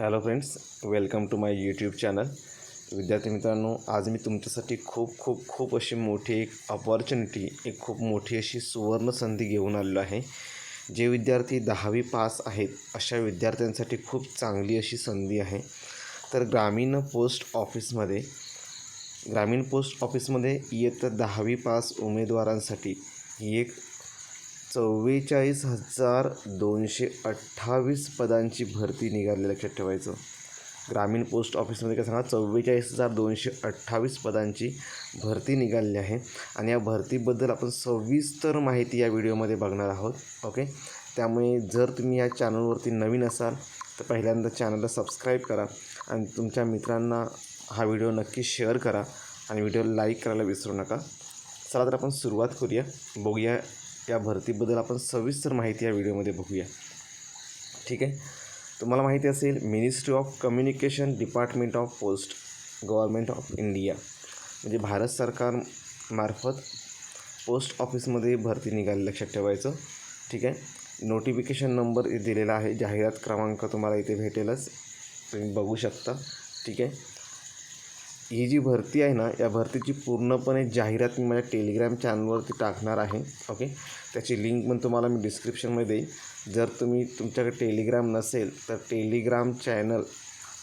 Hello friends welcome to my YouTube channel विद्यार्थी मित्रांनो आज मी तुमच्यासाठी खूप खूप खूप अशी मोठी एक अपॉर्च्युनिटी एक खूप मोठी अशी सुवर्ण संधी घेऊन आलेलो आहे. जे विद्यार्थी दहावी पास आहेत अशा विद्यार्थ्यांसाठी खूप चांगली अशी संधी आहे. तर ग्रामीण पोस्ट ऑफिसमध्ये ग्रामीण पोस्ट ऑफिसमध्ये इयत्ता दहावी पास उमेदवारांसाठी ही एक चव्वेचाळीस हजार दोनशे अठ्ठावीस पदांची भरती निघाली लक्षात ठेवायचं. ग्रामीण पोस्ट ऑफिसमध्ये काय सांगा चव्वेचाळीस हजार दोनशे अठ्ठावीस पदांची भरती निघालेली आहे. आणि या भरतीबद्दल आपण सविस्तर माहिती या व्हिडिओमध्ये बघणार आहोत ओके? त्यामुळे जर तुम्ही या चॅनलवरती नवीन असाल तर पहिल्यांदा चॅनलला सबस्क्राईब करा आणि तुमच्या मित्रांना हा व्हिडिओ नक्की शेअर करा आणि व्हिडिओ लाईक करायला विसरू नका. चला तर आपण सुरुवात करूया. बघूया या भरतीबद्दल आपण सविस्तर माहिती या व्हिडिओमध्ये बघूया. ठीक आहे? तुम्हाला माहिती असेल ministry of communication department of post government of India म्हणजे भारत सरकारमार्फत पोस्ट ऑफिसमध्ये भरती निघाली लक्षात ठेवायचं. ठीक आहे? नोटिफिकेशन नंबर दिलेला आहे जाहिरात क्रमांक तुम्हाला इथे भेटेलच. तुम्ही बघू शकता. ठीक आहे? ही जी भरती आहे ना या भरतीची पूर्णपणे जाहिरात मी माझ्या टेलिग्राम चॅनलवरती टाकणार आहे ओके त्याची लिंक पण तुम्हाला मी डिस्क्रिप्शनमध्ये देईन. जर तुम्ही तुमच्याकडे टेलिग्राम नसेल तर टेलिग्राम चॅनल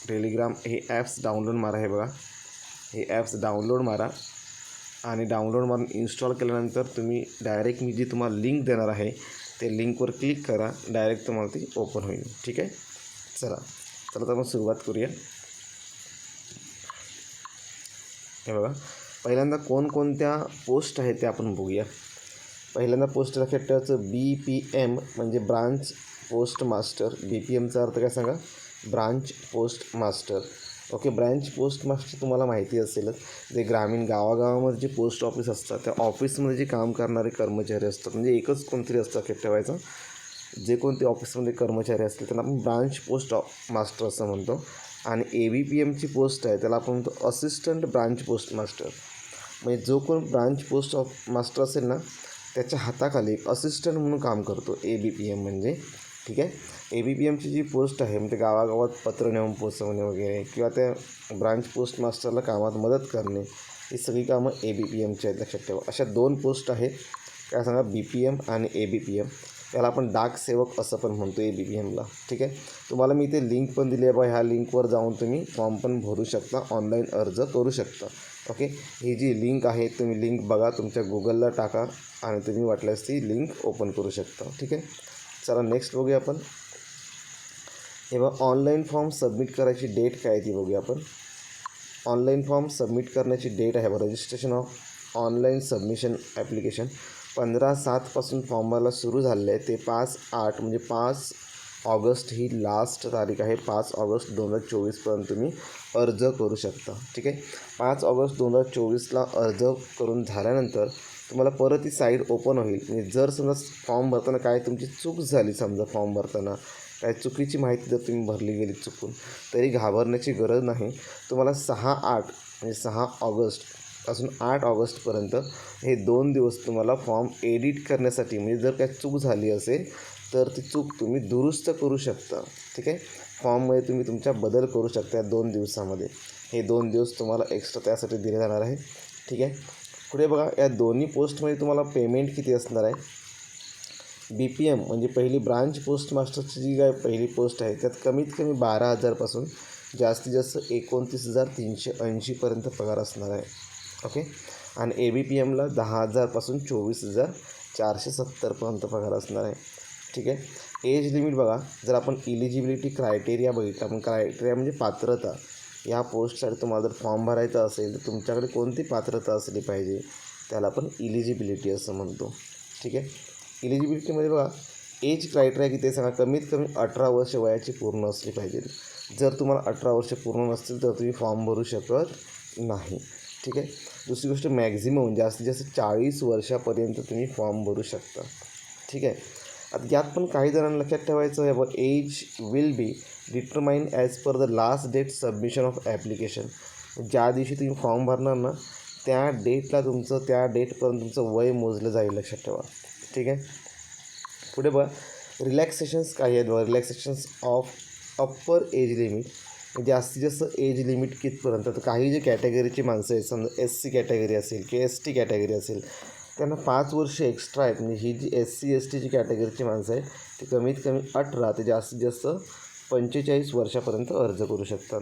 टेलिग्राम हे ॲप्स डाउनलोड मारा हे बघा. हे ॲप्स डाउनलोड मारा आणि डाउनलोड मारून इन्स्टॉल केल्यानंतर तुम्ही डायरेक्ट मी जी तुम्हाला लिंक देणार आहे ते लिंकवर क्लिक करा डायरेक्ट तुम्हाला ती ओपन होईल. ठीक आहे? चला. चला तर आपण सुरुवात करूया. हे बघा. पहिल्यांदा कोणकोणत्या पोस्ट आहेत त्या आपण बघूया. पहिल्यांदा पोस्ट लक्षात ठेवायचं बी पी एम म्हणजे branch post master B P एमचा अर्थ काय सांगा? Branch post master okay branch post master तुम्हाला माहिती असेलच. जे ग्रामीण गावागावामध्ये जे पोस्ट ऑफिस असतात त्या ऑफिसमध्ये जे काम करणारे कर्मचारी असतात म्हणजे एकच कोणतरी असतं लक्षात ठेवायचं. जे कोणते ऑफिसमध्ये कर्मचारी असतील त्यांना आपण ब्रांच पोस्ट मास्टर असं म्हणतो. आणि ए बी पी एमची पोस्ट आहे त्याला आपण म्हणतो असिस्टंट ब्रांच पोस्ट मास्टर म्हणजे जो कोण ब्रांच पोस्ट ऑफ मास्टर असेल ना त्याच्या हाताखाली एक असिस्टंट म्हणून काम करतो ए बी पी एम म्हणजे. ठीक आहे? A B P एमची G post आहे म्हणजे गावागावात पत्र नेऊन पोचवणे वगैरे किंवा त्या ब्रांच पोस्ट मास्टरला कामात मदत करणे ही सगळी कामं ए बी पी एमची आहेत लक्षात ठेवा. अशा दोन पोस्ट आहेत. काय सांगा? बी पी एम आणि ए बी पी एम त्याला आपण डाक सेवक असं पण म्हणतो ए बी बी एमला ठीक आहे? तुम्हाला मी इथे लिंक पण दिली आहे बा ह्या लिंकवर जाऊन तुम्ही फॉर्म पण भरू शकता ऑनलाईन अर्ज करू शकता. ओके ही जी लिंक आहे तुम्ही लिंक बघा तुमच्या गुगलला टाका आणि तुम्ही वाटल्यास ती लिंक ओपन करू शकता. ठीक आहे? चला नेक्स्ट बघूया आपण. हे बघा ऑनलाईन फॉर्म सबमिट करायची डेट काय आहे ती बघूया आपण. ऑनलाईन फॉर्म सबमिट करण्याची डेट आहे बघा registration of online submission application पंधरा सातपासून फॉर्म भरायला सुरू झालेलं आहे ते पाच आठ म्हणजे पाच ऑगस्ट ही लास्ट तारीख आहे. पाच ऑगस्ट दोन हजार चोवीसपर्यंत तुम्ही अर्ज करू शकता. ठीक आहे? पाच ऑगस्ट दोन हजार चोवीसला अर्ज करून झाल्यानंतर तुम्हाला परत ही साईट ओपन होईल. म्हणजे जर समजा फॉर्म भरताना काय तुमची चूक झाली समजा फॉर्म भरताना काय चुकीची माहिती जर तुम्ही भरली गेली चुकून तरी घाबरण्याची गरज नाही. तुम्हाला सहा आठ म्हणजे सहा ऑगस्ट पासून आठ ऑगस्टपर्यंत हे दोन दिवस तुम्हाला फॉर्म एडिट करण्यासाठी म्हणजे जर काय चूक झाली असेल तर ती चूक तुम्ही दुरुस्त करू शकता. ठीक आहे? फॉर्ममध्ये तुम्ही तुमच्या बदल करू शकता या दोन दिवसामध्ये. हे दोन दिवस तुम्हाला एक्स्ट्रा त्यासाठी दिले जाणार आहे. ठीक आहे? पुढे बघा या दोन्ही पोस्टमध्ये तुम्हाला पेमेंट किती असणार आहे? बी पी एम म्हणजे पहिली ब्रांच पोस्ट मास्टरची जी काय पहिली पोस्ट आहे त्यात कमीत कमी बारा हजारपासून जास्तीत जास्त एकोणतीस हजार तीनशे ऐंशीपर्यंत पगार असणार आहे. ओके? आणि ए बी पी एमला दहा हजारपासून चोवीस हजार चारशे सत्तरपर्यंत पगार असणार आहे. ठीक आहे? एज लिमिट बघा. जर आपण इलिजिबिलिटी क्रायटेरिया बघितला आपण क्रायटेरिया म्हणजे पात्रता. या पोस्टसाठी तुम्हाला जर फॉर्म भरायचा असेल तर तुमच्याकडे कोणती पात्रता असली पाहिजे त्याला आपण इलिजिबिलिटी असं म्हणतो. ठीक आहे? इलिजिबिलिटीमध्ये बघा एज क्रायटेरिया किती आहे सांगा. कमीत कमी अठरा वर्ष वयाची पूर्ण असली पाहिजे. जर तुम्हाला अठरा वर्ष पूर्ण नसतील तर तुम्ही फॉर्म भरू शकत नाही. ठीक आहे? दुसरी गोष्ट मॅक्झिमम जास्तीत जास्त चाळीस वर्षापर्यंत तुम्ही फॉर्म भरू शकता. ठीक आहे? आता यात पण काही जणांना लक्षात ठेवायचं आहे व age will be determine as per the last date submission of application. ज्या दिवशी तुम्ही फॉर्म भरणार ना त्या डेटला तुमचं त्या डेटपर्यंत तुमचं वय मोजलं जाईल लक्षात ठेवा. ठीक आहे? पुढे बघा. रिलॅक्सेशन्स काही आहेत बघा. Relaxations of upper age limit. म्हणजे जास्तीत जास्त एज लिमिट कितपर्यंत? तर काही जे कॅटेगरीची माणसं आहेत समजा एस सी कॅटेगरी असेल किंवा एस टी कॅटेगरी असेल त्यांना पाच वर्ष एक्स्ट्रा आहेत. म्हणजे ही जी एस सी एस टीची कॅटेगरीची माणसं आहेत ती कमीत कमी अठरा ते जास्तीत जास्त पंचेचाळीस वर्षापर्यंत अर्ज करू शकतात.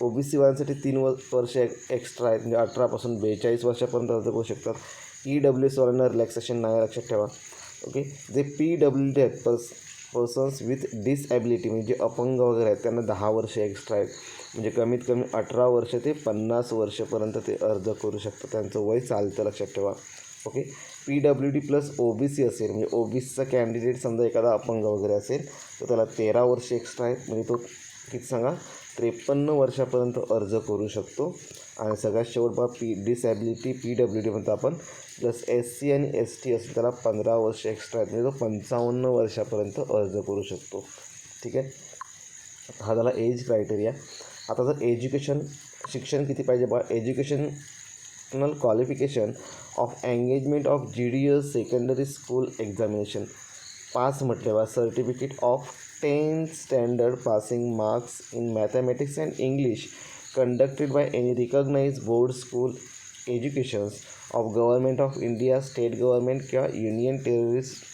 ओ बी सी वाल्यांसाठी तीन व वर्ष एक एक्स्ट्रा आहेत. म्हणजे अठरापासून बेचाळीस वर्षापर्यंत अर्ज करू शकतात. ई डब्ल्यू एस वाल्यांना रिलॅक्सेशन नाही लक्षात ठेवा. ओके जे पी डब्ल्यू डी आहेत पर्स पर्सन्स विथ डिसॲबिलिटी म्हणजे अपंग वगैरे आहेत त्यांना दहा वर्ष एक्स्ट्रा आहेत. म्हणजे कमीत कमी अठरा वर्ष ते पन्नास वर्षपर्यंत ते अर्ज करू शकतात. त्यांचं वय चालतं लक्षात ठेवा. Okay? P W D plus O B C असेल म्हणजे ओ बी सीचा कॅन्डिडेट समजा एखादा अपंग वगैरे असेल तर त्याला तेरा वर्ष एक्स्ट्रा आहेत. म्हणजे तो किती सांगा? त्रेपन्न वर्षापर्यंत अर्ज करू शकतो. आणि सगळ्यात शेवट बघा P disability P W D म्हणतो आपण. प्लस एस सी आणि एस टी असेल त्याला पंधरा वर्ष एक्स्ट्रा आहेत. म्हणजे तो पंचावन्न वर्षापर्यंत अर्ज करू शकतो. ठीक आहे? हा झाला एज क्रायटेरिया आता जर एज्युकेशन शिक्षण किती पाहिजे बघा educational qualification of engagement of G D S secondary school examination pass म्हटले बा certificate of tenth standard passing marks in mathematics and English conducted by any recognize board school educations of government of India state government किंवा union terrorist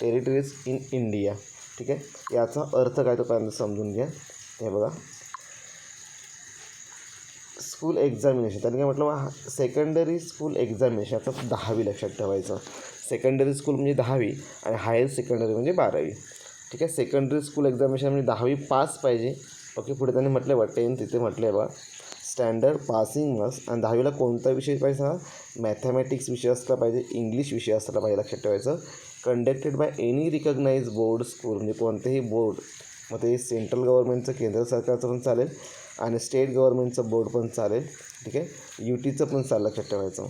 territories in India ठीक आहे? याचा अर्थ काय तो पहिल्यांदा समजून घ्या. हे बघा. स्कूल एक्झामिनेशन त्यांनी काय म्हटलं? सेकंडरी स्कूल एक्झामिनेशन आता दहावी लक्षात ठेवायचं. सेकंडरी स्कूल म्हणजे दहावी आणि हायर सेकंडरी म्हणजे बारावी. ठीक आहे? सेकंडरी स्कूल एक्झामिनेशन म्हणजे दहावी पास पाहिजे. ओके पुढे त्यांनी म्हटलं बा टेन तिथे म्हटलं आहे बा स्टँडर्ड पासिंग मार्क्स आणि दहावीला कोणता विषय पाहिजे सांगा? मॅथमॅटिक्स विषय असला पाहिजे इंग्लिश विषय असला पाहिजे लक्षात ठेवायचं. Conducted by any recognize board school म्हणजे कोणतेही बोर्ड मग ते सेंट्रल गव्हर्नमेंटचं केंद्र सरकारचं पण चालेल. आणि स्टेट गव्हर्नमेंटचं बोर्ड पण चालेल. ठीक आहे? यू टीचं पण चालेल लक्षात ठेवायचं.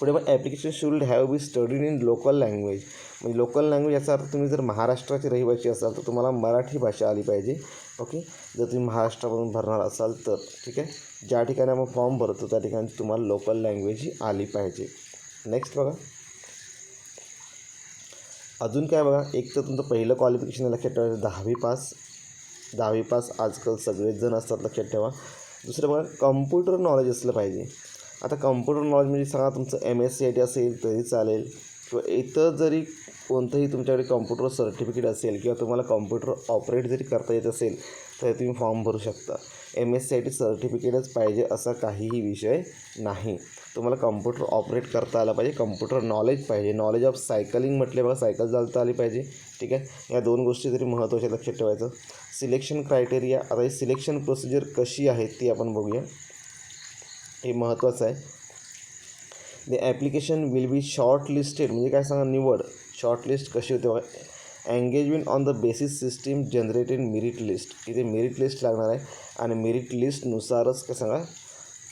पुढे मग application should have be studied in local language म्हणजे लोकल लँग्वेज याचा अर्थ तुम्ही जर महाराष्ट्राचे रहिवासी असाल तर तुम्हाला मराठी भाषा आली पाहिजे. ओके जर तुम्ही महाराष्ट्रामधून भरणार असाल तर ठीक आहे? ज्या ठिकाणी आपण फॉर्म भरतो त्या ठिकाणी तुम्हाला लोकल लँग्वेज ही आली पाहिजे. नेक्स्ट बघा. अजून काय बघा? एक तर तुमचं पहिलं क्वालिफिकेशन लक्षात ठेवायचं दहावी पास दहावी पास आजकाल सगळेच जण असतात लक्षात ठेवा. दुसरं बघा कम्प्युटर नॉलेज असलं पाहिजे. आता कम्प्युटर नॉलेज म्हणजे सांगा तुमचं M S C I T असेल तरी चालेल. किंवा इतर जरी कोणतंही तुमच्याकडे कम्प्युटर सर्टिफिकेट असेल किंवा तुम्हाला कम्प्युटर ऑपरेट जरी करता येत असेल तर तुम्ही फॉर्म भरू शकता. M S C I T सर्टिफिकेटच पाहिजे असा काहीही विषय नाही. तुम्हाला कम्प्युटर ऑपरेट करता आला पाहिजे कम्प्युटर नॉलेज पाहिजे. नॉलेज ऑफ सायकलिंग म्हटले बघा सायकल चालता आली पाहिजे. ठीक आहे? या दोन गोष्टी तरी महत्त्वाच्या लक्षात ठेवायचं. सिलेक्शन क्रायटेरिया आता ही सिलेक्शन प्रोसिजर कशी आहे ती आपण बघूया. हे महत्त्वाचं आहे. The application will be short listed म्हणजे काय सांगा निवड. शॉर्ट लिस्ट कशी होते engagement on the basis system generated merit list इथे मेरिट लिस्ट लागणार आहे. आणि मेरिट लिस्टनुसारच काय सांगा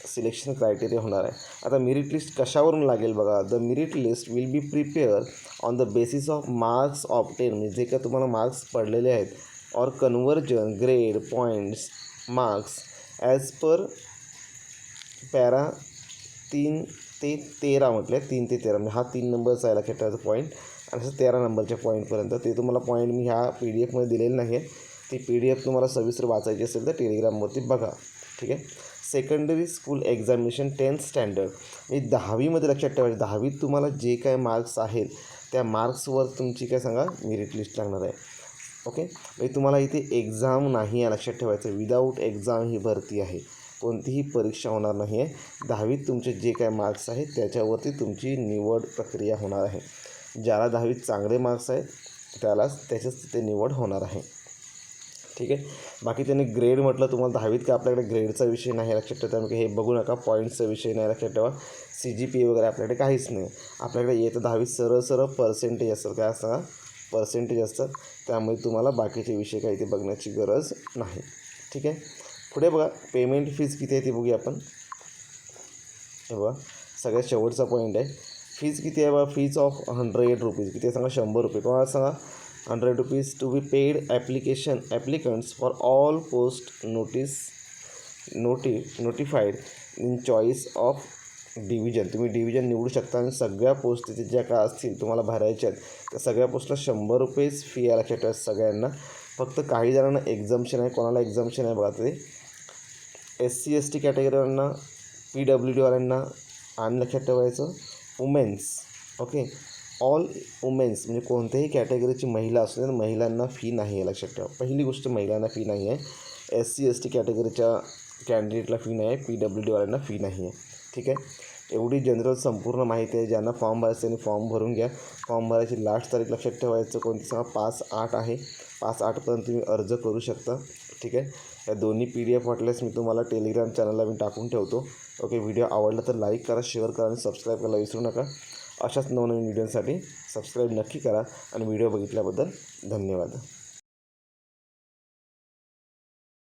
सिलेक्शन क्रायटेरिया होणार आहे. आता मेरिट लिस्ट कशावरून लागेल बघा. The merit list will be prepare on the basis of marks obtain म्हणजे जे काय तुम्हाला मार्क्स पडलेले आहेत. Or conversion grade points marks as per para तीन ते तेरा म्हटले. तीन ते तेरा. म्हणजे हा तीन नंबरचा आहे लक्षात ठेवायचा पॉईंट आणि असं तेरा नंबरच्या पॉईंटपर्यंत ते तुम्हाला पॉईंट मी ह्या पी डी एफमध्ये दिलेलं नाही आहे ती पी डी एफ तुम्हाला सविस्तर वाचायची असेल तर टेलिग्रामवरती बघा. ठीक आहे? Secondary school examination tenth standard म्हणजे दहावीमध्ये लक्षात ठेवायचं. दहावीत तुम्हाला जे काय मार्क्स आहेत त्या मार्क्सवर तुमची काय सांगा मेरिट लिस्ट लागणार आहे. ओके म्हणजे तुम्हाला इथे एक्झाम नाही आहे लक्षात ठेवायचं. विदाऊट एक्झाम ही भरती आहे. कोणतीही परीक्षा होणार नाही आहे दहावीत तुमचे जे काय मार्क्स आहेत त्याच्यावरती तुमची निवड प्रक्रिया होणार आहे. ज्याला दहावीत चांगले मार्क्स आहेत त्यालाच त्याच्याच तिथे निवड होणार आहे. ठीक आहे? बाकी त्यांनी ग्रेड म्हटलं तुम्हाला दहावीत का आपल्याकडे ग्रेडचा विषय नाही लक्षात ठेवा त्यामुळे हे बघू नका पॉईंट्सचा विषय नाही लक्षात ठेवा. सी जी पी वगैरे आपल्याकडे काहीच नाही. आपल्याकडे येतं दहावीत सरळ सरळ पर्सेंटेज असतात काय असतं? पर्सेंटेज असतात त्यामुळे तुम्हाला बाकीचे विषय काही ते बघण्याची गरज नाही. ठीक आहे? पुढे बघा पेमेंट फीज किती आहे ती बघूया आपण. हे बघा सगळ्यात शेवटचा पॉईंट आहे. फीज किती आहे बघा फीज ऑफ हंड्रेड रुपीज किती आहे सांगा शंभर रुपये. किंवा सांगा hundred rupees to be paid application applicants for all post notice noti notified in choice of division तुम्ही डिव्हिजन निवडू शकता आणि सगळ्या पोस्ट तिथे ज्या काय असतील तुम्हाला भरायच्या आहेत त्या सगळ्या पोस्टला शंभर रुपयेच फी आहे लक्षात ठेवा सगळ्यांना. फक्त काही जणांना एक्झम्शन आहे कोणाला एक्झम्शन आहे बघा ते. एस सी एस टी कॅटेगरीवाल्यांना पी डब्ल्यू डीवाल्यांना आणि लक्षात ठेवायचं वुमेन्स ओके ऑल वुमेन्स म्हणजे कोणत्याही कॅटेगरीची महिला असू दे महिलांना फी नाही आहे लक्षात ठेवा. पहिली गोष्ट महिलांना फी नाही आहे एस सी एस टी कॅटेगरीच्या कॅन्डिडेटला फी नाही आहे पी डब्ल्यू डीवाल्यांना फी नाही आहे ठीक आहे? एवढी जनरल संपूर्ण माहिती आहे. ज्यांना फॉर्म भरायचं त्यांनी फॉर्म भरून घ्या. फॉर्म भरायची लास्ट तारीख लक्षात ठेवायचं. कोणती सांगा पाच आठ आहे. पाच आठपर्यंत तुम्ही अर्ज करू शकता. ठीक आहे? या दोन्ही पी डी एफ वाटल्यास मी तुम्हाला टेलिग्राम चॅनलला मी टाकून ठेवतो. ओके व्हिडिओ आवडला तर लाईक करा शेअर करा आणि सबस्क्राईब करायला विसरू नका. अशाच नवनवीन व्हिडिओसाठी सबस्क्राईब नक्की करा आणि व्हिडिओ बघितल्याबद्दल धन्यवाद.